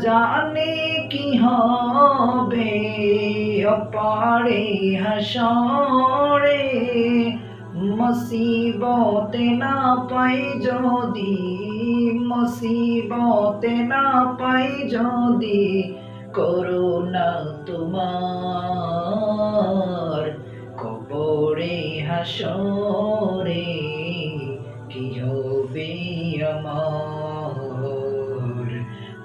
জানি কি হবে অপারে হাসরে। মুসিবতে না পাই যদি, মুসিবতে না পাই যদি, করুণা তোমার কবরে হাসরে।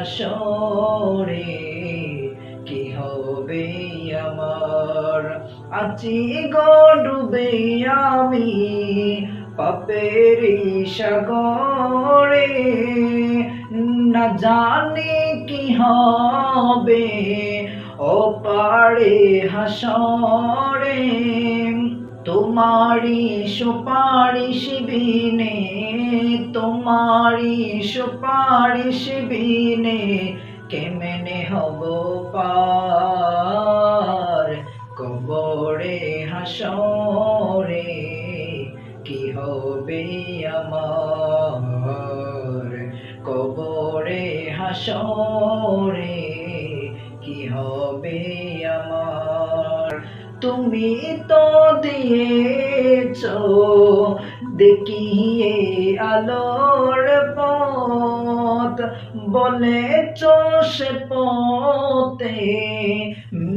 হাসরে কি হবে আমার? আছি গো ডুবে আমি পাপের সাগরে না জানি কি হবে। ও পারে হাসরে তোমারি সুপারিশ বিনে তোমারি সুপারিশ বিনে কেমনে হব পার? কবরে হাসরে, কি হবে আমার? কবরে হাসরে হবে আমার। তুমি তো দিয়েছ দেখিয়ে আলোর পথ। বলেছ সে পথে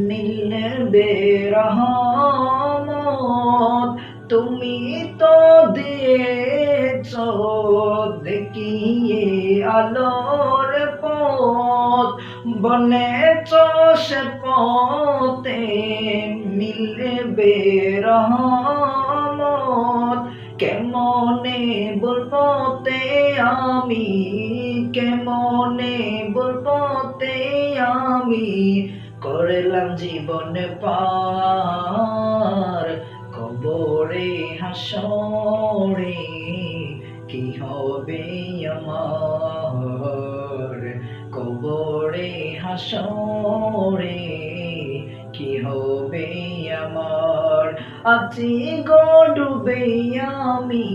মিলবে রহমত। তুমি তো দিয়েছ দেখিয়ে আলোর বলেছ সে পথে মিলবে রহমত। কেমনে বলবতে আমি? কেমনে বলবতে আমি? করলাম জীবন পার, কবরে হাসরে। কি হবে আমার হাসরে কি হবে আমার? আছি গো ডুবে আমি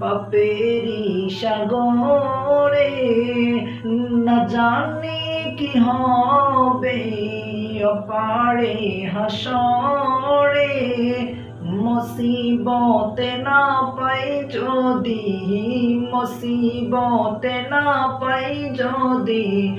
পাপেরি সাগরে। না জানি কি হবে অপারে হাসরে। মুসিবতে না পাই যদি, মুসিবতে না পাই যদি